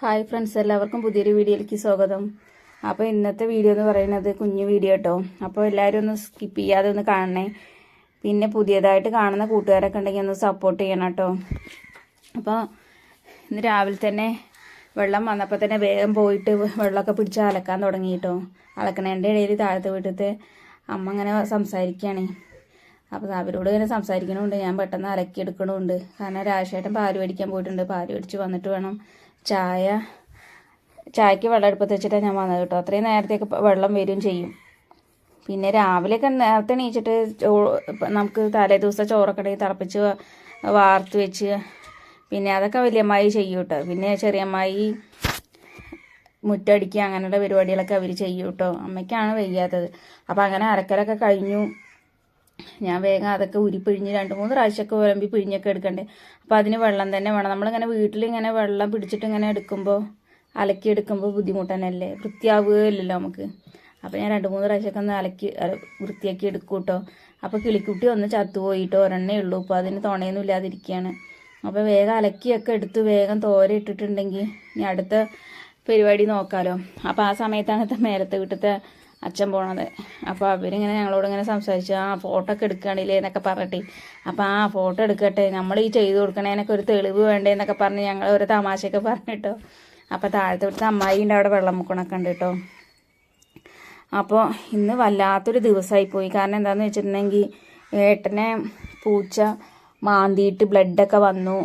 Hi friends എല്ലാവർക്കും പുതിയൊരു വീഡിയോയിലേക്ക് സ്വാഗതം. അപ്പോൾ ഇന്നത്തെ വീഡിയോ എന്ന് പറയുന്നത് കുഞ്ഞു വീഡിയോ കേട്ടോ അപ്പോൾ എല്ലാവരും ഒന്ന് സ്കിപ്പ് ചെയ്യാതെ ഒന്ന് കാണണേ. പിന്നെ പുതിയതായിട്ട് കാണുന്ന കൂട്ടുകാരൊക്കെ ഉണ്ടെങ്കിൽ ഒന്ന് സപ്പോർട്ട് ചെയ്യണം കേട്ടോ അപ്പോൾ ഇന്ന് രാവിലെ തന്നെ വെള്ളം വന്നപ്പോൾ തന്നെ വേഗം പോയിട്ട് വെള്ളമൊക്കെ പിടിച്ച് അലക്കാൻ തുടങ്ങി കേട്ടോ അലക്കണേന്റെ ഇടയിൽ താഴത്തെ വീട്ടിലത്തെ അമ്മ ഇങ്ങനെ സംസാരിക്കുകയാണ് അപ്പോൾ അവരോട് ഇങ്ങനെ സംസാരിക്കണമുണ്ട് ഞാൻ പെട്ടെന്ന് അലക്കി എടുക്കണമുണ്ട് കാരണം രാജേട്ടൻ പാൽ മേടിക്കാൻ പോയിട്ടുണ്ട്. പാൽ മേടിച്ച് വന്നിട്ട് വേണം ചായ. ചായക്ക് വെള്ളം അടുപ്പത്ത് വെച്ചിട്ടാണ് ഞാൻ വന്നത് കേട്ടോ. അത്രയും നേരത്തേക്ക് വെള്ളം വരും ചെയ്യും. പിന്നെ രാവിലെയൊക്കെ നേരത്തെ എണീച്ചിട്ട് നമുക്ക് തലേ ദിവസം ചോറൊക്കെ ഉണ്ടെങ്കിൽ തിളപ്പിച്ച് വാർത്ത് വെച്ച് പിന്നെ അതൊക്കെ വലിയമ്മായി ചെയ്യും കേട്ടോ. പിന്നെ ചെറിയമ്മായി മുറ്റടിക്കുക അങ്ങനെയുള്ള പരിപാടികളൊക്കെ അവർ ചെയ്യും കേട്ടോ. അമ്മയ്ക്കാണ് വയ്യാത്തത്. അപ്പോൾ അങ്ങനെ അരക്കലൊക്കെ കഴിഞ്ഞു. ഞാൻ വേഗം അതൊക്കെ ഉരിപ്പിഴിഞ്ഞ് രണ്ട് മൂന്ന് പ്രാവശ്യമൊക്കെ വിളമ്പി പിഴിഞ്ഞൊക്കെ എടുക്കണ്ടേ. അപ്പോൾ അതിന് വെള്ളം തന്നെ വേണം. നമ്മളിങ്ങനെ വീട്ടിലിങ്ങനെ വെള്ളം പിടിച്ചിട്ട് ഇങ്ങനെ എടുക്കുമ്പോൾ അലക്കി എടുക്കുമ്പോൾ ബുദ്ധിമുട്ട് തന്നെയല്ലേ? വൃത്തിയാവുകയില്ലല്ലോ നമുക്ക്. അപ്പോൾ ഞാൻ രണ്ട് മൂന്ന് പ്രാവശ്യമൊക്കെ ഒന്ന് അലക്കി വൃത്തിയാക്കി എടുക്കും കേട്ടോ അപ്പോൾ കിളിക്കുട്ടി ഒന്ന് ചത്തുപോയിട്ട് ഒരെണ്ണേ ഉള്ളൂ. ഇപ്പോൾ അതിന് തുണയൊന്നും ഇല്ലാതിരിക്കുകയാണ് അപ്പോൾ വേഗം അലക്കിയൊക്കെ എടുത്ത് വേഗം തോര ഇട്ടിട്ടുണ്ടെങ്കിൽ ഇനി അടുത്ത പരിപാടി നോക്കാമല്ലോ അപ്പോൾ ആ സമയത്താണ് മേലത്തെ വീട്ടിലത്തെ അച്ഛൻ പോണത്. അപ്പോൾ അവരിങ്ങനെ ഞങ്ങളോട് ഇങ്ങനെ സംസാരിച്ചു ആ ഫോട്ടോ ഒക്കെ എടുക്കുകയാണില്ലേ എന്നൊക്കെ പറഞ്ഞിട്ട്. അപ്പോൾ ആ ഫോട്ടോ എടുക്കട്ടെ. നമ്മൾ ഈ ചെയ്ത് കൊടുക്കണേനൊക്കെ ഒരു തെളിവ് വേണ്ടേ എന്നൊക്കെ പറഞ്ഞ് ഞങ്ങൾ ഒരു തമാശയൊക്കെ പറഞ്ഞിട്ടോ. അപ്പോൾ താഴത്തെ വീട്ടിലത്തെ അമ്മായിന്റെ അവിടെ വെള്ളം മുക്കണൊക്കെ ഉണ്ട് കേട്ടോ അപ്പോൾ ഇന്ന് വല്ലാത്തൊരു ദിവസമായി പോയി. കാരണം എന്താണെന്ന് വെച്ചിട്ടുണ്ടെങ്കിൽ ഏട്ടനെ പൂച്ച മാന്തിയിട്ട് ബ്ലഡൊക്കെ വന്നു.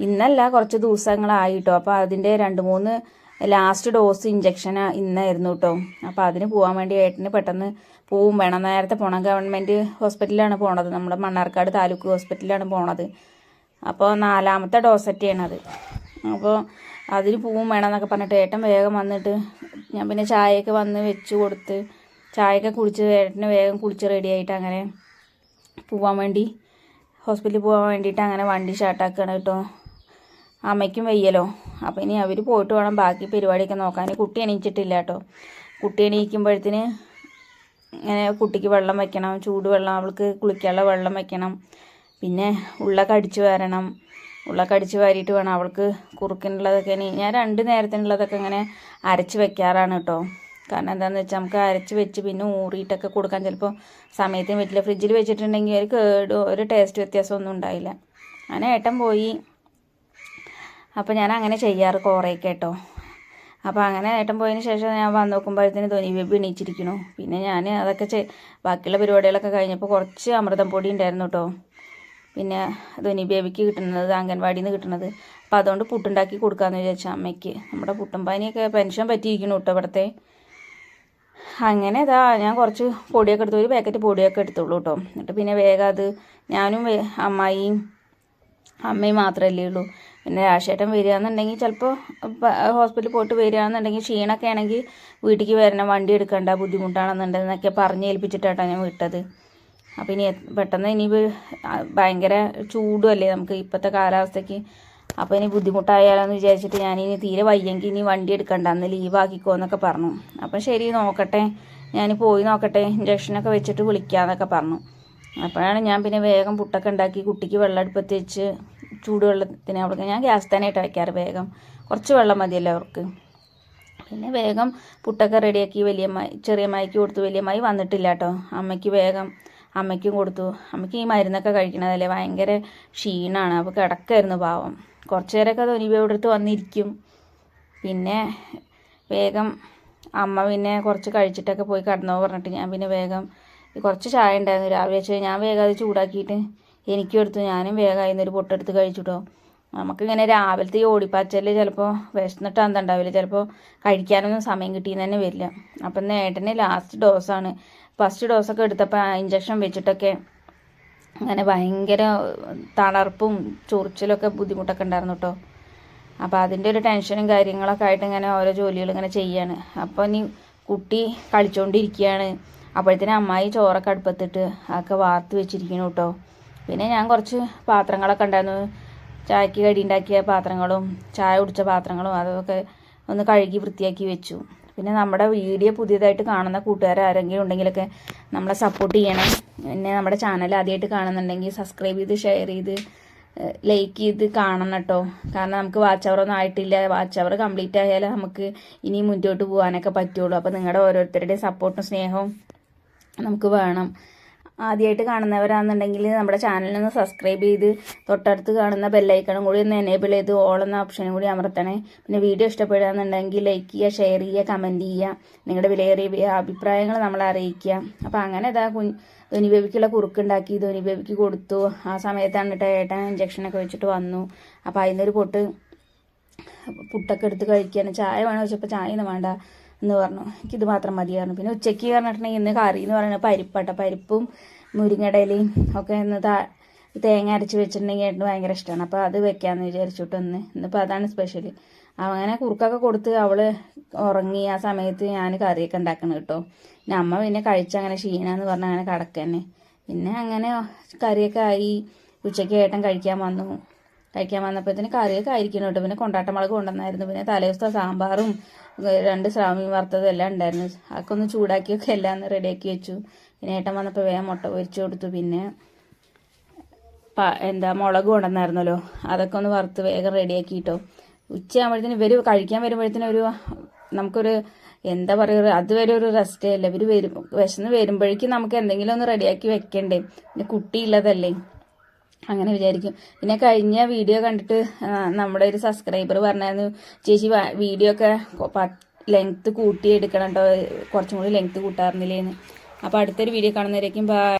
ഇന്നല്ല കുറച്ച് ദിവസങ്ങളായിട്ടോ അപ്പോൾ അതിന്റെ രണ്ട് മൂന്ന് ലാസ്റ്റ് ഡോസ് ഇഞ്ചക്ഷൻ ഇന്നായിരുന്നു കേട്ടോ അപ്പോൾ അതിന് പോകാൻ വേണ്ടി ഏട്ടന് പെട്ടെന്ന് പോവും വേണം. നേരത്തെ പോകണം ഗവൺമെന്റ് ഹോസ്പിറ്റലിലാണ് പോണത്. നമ്മുടെ മണ്ണാർക്കാട് താലൂക്ക് ഹോസ്പിറ്റലിലാണ് പോണത്. അപ്പോൾ നാലാമത്തെ ഡോസറ്റിയാണത് അപ്പോൾ അതിന് പൂവും വേണം എന്നൊക്കെ പറഞ്ഞിട്ട് ഏട്ടൻ വേഗം വന്നിട്ട് ഞാൻ പിന്നെ ചായയൊക്കെ വന്ന് വെച്ച് കൊടുത്ത് ചായയൊക്കെ കുടിച്ച് ഏട്ടന് വേഗം കുളിച്ച് റെഡിയായിട്ട് അങ്ങനെ പോവാൻ വേണ്ടി ഹോസ്പിറ്റലിൽ പോകാൻ വേണ്ടിയിട്ട് അങ്ങനെ വണ്ടി സ്റ്റാർട്ടാക്കുകയാണ് കേട്ടോ അമ്മയ്ക്കും വയ്യല്ലോ. അപ്പോൾ ഇനി അവർ പോയിട്ട് വേണം ബാക്കി പരിപാടിയൊക്കെ നോക്കാൻ. കുട്ടി എണീച്ചിട്ടില്ല കേട്ടോ. കുട്ടി എണീക്കുമ്പോഴത്തേന് ഇങ്ങനെ കുട്ടിക്ക് വെള്ളം വെക്കണം ചൂടുവെള്ളം അവൾക്ക് കുളിക്കാനുള്ള വെള്ളം വയ്ക്കണം പിന്നെ ഉള്ളൊക്കെ അടിച്ചു വരണം. ഉള്ളൊക്കെ വാരിയിട്ട് വേണം അവൾക്ക് കുറുക്കിനുള്ളതൊക്കെ ഇനി ഞാൻ രണ്ട് നേരത്തിനുള്ളതൊക്കെ ഇങ്ങനെ അരച്ച് വെക്കാറാണ് കേട്ടോ. കാരണം എന്താണെന്ന് വെച്ചാൽ നമുക്ക് അരച്ച് വെച്ച് പിന്നെ ഊറിയിട്ടൊക്കെ കൊടുക്കാൻ ചിലപ്പോൾ സമയത്തിന് പറ്റില്ല ഫ്രിഡ്ജിൽ വെച്ചിട്ടുണ്ടെങ്കിൽ ഒരു ഒരു ടേസ്റ്റ് വ്യത്യാസമൊന്നും ഉണ്ടായില്ല. അങ്ങനെ ഏട്ടൻ പോയി. അപ്പോൾ ഞാൻ അങ്ങനെ ചെയ്യാറ് കുറേയൊക്കെ കേട്ടോ അപ്പോൾ അങ്ങനെ ഏട്ടൻ പോയതിന് ശേഷം ഞാൻ വന്ന് നോക്കുമ്പോഴത്തേന് ധോനി ബേബി എണീച്ചിരിക്കണു പിന്നെ ഞാൻ അതൊക്കെ ചെ ബാക്കിയുള്ള പരിപാടികളൊക്കെ കഴിഞ്ഞപ്പോൾ കുറച്ച് അമൃതം പൊടി ഉണ്ടായിരുന്നു കേട്ടോ പിന്നെ ധോനി ബേബിക്ക് കിട്ടുന്നത് അംഗൻവാടിയിൽ നിന്ന് കിട്ടുന്നത്. അപ്പോൾ അതുകൊണ്ട് പുട്ടുണ്ടാക്കി കൊടുക്കാമെന്ന് വിചാരിച്ച അമ്മയ്ക്ക്. നമ്മുടെ പുട്ടും പാനിയൊക്കെ പെൻഷൻ പറ്റിയിരിക്കണു കേട്ടോ ഇവിടുത്തെ. അങ്ങനെ ഇതാ ഞാൻ കുറച്ച് പൊടിയൊക്കെ എടുത്തു. ഒരു പാക്കറ്റ് പൊടിയൊക്കെ എടുത്തുള്ളൂ കേട്ടോ എന്നിട്ട് പിന്നെ വേഗം അത് ഞാനും അമ്മായിയും അമ്മയും മാത്രമല്ലേ ഉള്ളൂ. പിന്നെ രാശേട്ടൻ വരികയെന്നുണ്ടെങ്കിൽ ചിലപ്പോൾ ഹോസ്പിറ്റലിൽ പോയിട്ട് വരികയാണെന്നുണ്ടെങ്കിൽ ക്ഷീണമൊക്കെ ആണെങ്കിൽ വീട്ടിലേക്ക് വരണം വണ്ടി എടുക്കണ്ട ബുദ്ധിമുട്ടാണെന്നുണ്ടെന്നൊക്കെ പറഞ്ഞ് ഏൽപ്പിച്ചിട്ടാണ് ഞാൻ വിട്ടത്. അപ്പോൾ ഇനി പെട്ടെന്ന് ഇനി ഭയങ്കര ചൂടുമല്ലേ നമുക്ക് ഇപ്പോഴത്തെ കാലാവസ്ഥയ്ക്ക്. അപ്പോൾ ഇനി ബുദ്ധിമുട്ടായാലോ എന്ന് വിചാരിച്ചിട്ട് ഞാൻ ഇനി തീരെ വയ്യെങ്കിൽ ഇനി വണ്ടി എടുക്കണ്ട അന്ന് ലീവ് ആക്കിക്കോ എന്നൊക്കെ പറഞ്ഞു. അപ്പം ശരി നോക്കട്ടെ. ഞാൻ പോയി നോക്കട്ടെ ഇഞ്ചക്ഷനൊക്കെ വെച്ചിട്ട് വിളിക്കാമെന്നൊക്കെ പറഞ്ഞു. അപ്പോഴാണ് ഞാൻ പിന്നെ വേഗം പുട്ടൊക്കെ ഉണ്ടാക്കി കുട്ടിക്ക് വെള്ളം അടുപ്പത്ത് വെച്ച് ചൂടുവെള്ളത്തിന് അവൾക്ക് ഞാൻ ഗ്യാസ് തന്നെ ഇട്ട് വയ്ക്കാറ് വേഗം. കുറച്ച് വെള്ളം മതിയല്ലോ അവർക്ക്. പിന്നെ വേഗം പുട്ടൊക്കെ റെഡിയാക്കി വലിയമ്മായി ചെറിയമ്മായിക്ക് കൊടുത്തു. വലിയമ്മായി വന്നിട്ടില്ല കേട്ടോ. അമ്മയ്ക്ക് വേഗം അമ്മയ്ക്കും കൊടുത്തു. അമ്മയ്ക്ക് ഈ മരുന്നൊക്കെ കഴിക്കണതല്ലേ ഭയങ്കര ക്ഷീണമാണ് അപ്പോൾ കിടക്കായിരുന്നു പാവം. കുറച്ച് നേരമൊക്കെ തൊനിബയുടെ അടുത്ത് വന്നിരിക്കും. പിന്നെ വേഗം അമ്മ പിന്നെ കുറച്ച് കഴിച്ചിട്ടൊക്കെ പോയി കിടന്നോ പറഞ്ഞിട്ട് ഞാൻ പിന്നെ വേഗം കുറച്ച് ചായ ഉണ്ടായിരുന്നു. രാവിലെ വെച്ച് ഞാൻ വേഗം അത് ചൂടാക്കിയിട്ട് എനിക്കും എടുത്തു. ഞാനും വേഗം അതിൽ ഒരു പൊട്ടെടുത്ത് കഴിച്ചിട്ടോ. നമുക്കിങ്ങനെ രാവിലത്തെ ഈ ഓടിപ്പാച്ചൽ ചിലപ്പോൾ വിശന്നിട്ട് അന്നുണ്ടാവില്ല ചിലപ്പോൾ കഴിക്കാനൊന്നും സമയം കിട്ടിയെന്ന് തന്നെ വരില്ല. അപ്പം നേട്ടനെ ലാസ്റ്റ് ഡോസാണ് ഫസ്റ്റ് ഡോസൊക്കെ എടുത്തപ്പോൾ ഇഞ്ചക്ഷൻ വെച്ചിട്ടൊക്കെ അങ്ങനെ ഭയങ്കര തണർപ്പും ചൊറിച്ചിലൊക്കെ ബുദ്ധിമുട്ടൊക്കെ ഉണ്ടായിരുന്നു കേട്ടോ അപ്പോൾ അതിന്റെ ഒരു ടെൻഷനും കാര്യങ്ങളൊക്കെ ആയിട്ട് ഇങ്ങനെ ഓരോ ജോലികൾ ഇങ്ങനെ ചെയ്യാണ്. അപ്പോൾ ഇനി കുട്ടി കളിച്ചുകൊണ്ടിരിക്കുകയാണ് അപ്പോഴത്തേനും അമ്മായി ചോറൊക്കെ അടുപ്പത്തിട്ട് അതൊക്കെ വാർത്ത് വെച്ചിരിക്കണു കേട്ടോ പിന്നെ ഞാൻ കുറച്ച് പാത്രങ്ങളൊക്കെ ഉണ്ടായിരുന്നു. ചായക്ക് കടി ഉണ്ടാക്കിയ പാത്രങ്ങളും ചായ കുടിച്ച പാത്രങ്ങളും അതൊക്കെ ഒന്ന് കഴുകി വൃത്തിയാക്കി വെച്ചു. പിന്നെ നമ്മുടെ വീഡിയോ പുതിയതായിട്ട് കാണുന്ന കൂട്ടുകാർ ആരെങ്കിലും ഉണ്ടെങ്കിലൊക്കെ നമ്മളെ സപ്പോർട്ട് ചെയ്യണം. പിന്നെ നമ്മുടെ ചാനൽ ആദ്യമായിട്ട് കാണുന്നുണ്ടെങ്കിൽ സബ്സ്ക്രൈബ് ചെയ്ത് ഷെയർ ചെയ്ത് ലൈക്ക് ചെയ്ത് കാണണം കേട്ടോ. കാരണം നമുക്ക് വാച്ച് അവർ ഒന്നും ആയിട്ടില്ല. വാച്ച് അവർ കംപ്ലീറ്റ് ആയാലേ നമുക്ക് ഇനി മുന്നോട്ട് പോകാനൊക്കെ പറ്റുള്ളൂ. അപ്പോൾ നിങ്ങളുടെ ഓരോരുത്തരുടെയും സപ്പോർട്ടും സ്നേഹവും നമുക്ക് വേണം. ആദ്യമായിട്ട് കാണുന്നവരാണെന്നുണ്ടെങ്കിൽ നമ്മുടെ ചാനലിനൊന്ന് സബ്സ്ക്രൈബ് ചെയ്ത് തൊട്ടടുത്ത് കാണുന്ന ബെല്ലൈക്കണും കൂടി ഒന്ന് എനേബിൾ ചെയ്ത് ഓൾ എന്ന ഓപ്ഷനും കൂടി അമർത്തണേ. പിന്നെ വീഡിയോ ഇഷ്ടപ്പെടുകയാണെന്നുണ്ടെങ്കിൽ ലൈക്ക് ചെയ്യുക ഷെയർ ചെയ്യുക കമന്റ് ചെയ്യുക. നിങ്ങളുടെ വിലയേറിയ അഭിപ്രായങ്ങൾ നമ്മളെ അറിയിക്കുക. അപ്പോൾ അങ്ങനെ ഇതാ കുഞ്ഞ് ധോനി ബേബിക്കുള്ള കുറുക്കുണ്ടാക്കി ധോനി ബേബിക്ക് കൊടുത്തു. ആ സമയത്താണ് കേട്ടോ ഏട്ടൻ ഇഞ്ചക്ഷനൊക്കെ വെച്ചിട്ട് വന്നു. അപ്പോൾ അതിനൊരു പൊട്ട് പുട്ടൊക്കെ എടുത്ത് കഴിക്കാൻ ചായ വേണോ? വെച്ചപ്പോൾ ചായ ഒന്നും വേണ്ട. എന്ന് പറഞ്ഞു. എനിക്കിത് മാത്രം മതിയായിരുന്നു പിന്നെ ഉച്ചയ്ക്ക് പറഞ്ഞിട്ടുണ്ടെങ്കിൽ ഇന്ന് കറി എന്ന് പറയുന്നത് പരിപ്പട്ട പരിപ്പും മുരിങ്ങടയിലയും ഒക്കെ ഇന്ന് തേങ്ങ അരച്ച് വെച്ചിട്ടുണ്ടെങ്കിൽ ഏട്ടന് ഭയങ്കര ഇഷ്ടമാണ് അപ്പോൾ അത് വെക്കാമെന്ന് വിചാരിച്ചിട്ട് ഒന്ന് ഇന്നിപ്പോൾ അതാണ് സ്പെഷ്യൽ അങ്ങനെ കുറുക്കൊക്കെ കൊടുത്ത് അവൾ ഉറങ്ങി ആ സമയത്ത് ഞാൻ കറിയൊക്കെ ഉണ്ടാക്കണം കേട്ടോ. പിന്നെ അമ്മ പിന്നെ കഴിച്ച അങ്ങനെ ക്ഷീണമെന്ന് പറഞ്ഞ് അങ്ങനെ കിടക്കന്നെ. പിന്നെ അങ്ങനെ കറിയൊക്കെ ആയി. ഉച്ചയ്ക്ക് ഏട്ടൻ കഴിക്കാൻ വന്നു. കഴിക്കാൻ വന്നപ്പോഴത്തേന് കറിയൊക്കെ ആയിരിക്കണം കേട്ടോ. പിന്നെ കൊണ്ടാട്ടമുളക് കൊണ്ടുവന്നായിരുന്നു. പിന്നെ തലേദിവസത്തെ സാമ്പാറും രണ്ട് സ്രാമി വറുത്തതും എല്ലാം ഉണ്ടായിരുന്നു. അതൊക്കെ ഒന്ന് ചൂടാക്കിയൊക്കെ എല്ലാം ഒന്ന് റെഡിയാക്കി വെച്ചു. പിന്നെ ഏട്ടൻ വന്നപ്പോൾ വേഗം മുട്ട പൊരിച്ചു കൊടുത്തു. പിന്നെ എന്താ മുളക് കൊണ്ടുവന്നായിരുന്നല്ലോ. അതൊക്കെ ഒന്ന് വറുത്ത് വേഗം റെഡിയാക്കി കേട്ടോ. ഉച്ചയാകുമ്പോഴത്തേന് ഇവർ കഴിക്കാൻ വരുമ്പോഴത്തേനും ഒരു നമുക്കൊരു എന്താ പറയുക അതുവരെ ഒരു റെസ്റ്റേ അല്ല? ഇവർ വരും വിശന്ന് വരുമ്പോഴേക്കും നമുക്ക് എന്തെങ്കിലും ഒന്ന് റെഡിയാക്കി വെക്കണ്ടേ? പിന്നെ കുട്ടിയുള്ളതല്ലേ? അങ്ങനെ വിചാരിക്കും. പിന്നെ കഴിഞ്ഞ വീഡിയോ കണ്ടിട്ട് നമ്മുടെ ഒരു സബ്സ്ക്രൈബർ പറഞ്ഞായിരുന്നു ചേച്ചി വീഡിയോ ഒക്കെ ലെങ്ത് കൂട്ടി എടുക്കണം കേട്ടോ കുറച്ചും കൂടി ലെങ്ത്ത് കൂട്ടാറുന്നില്ലേന്ന്. അപ്പോൾ അടുത്തൊരു വീഡിയോ കാണുന്നവരേക്കും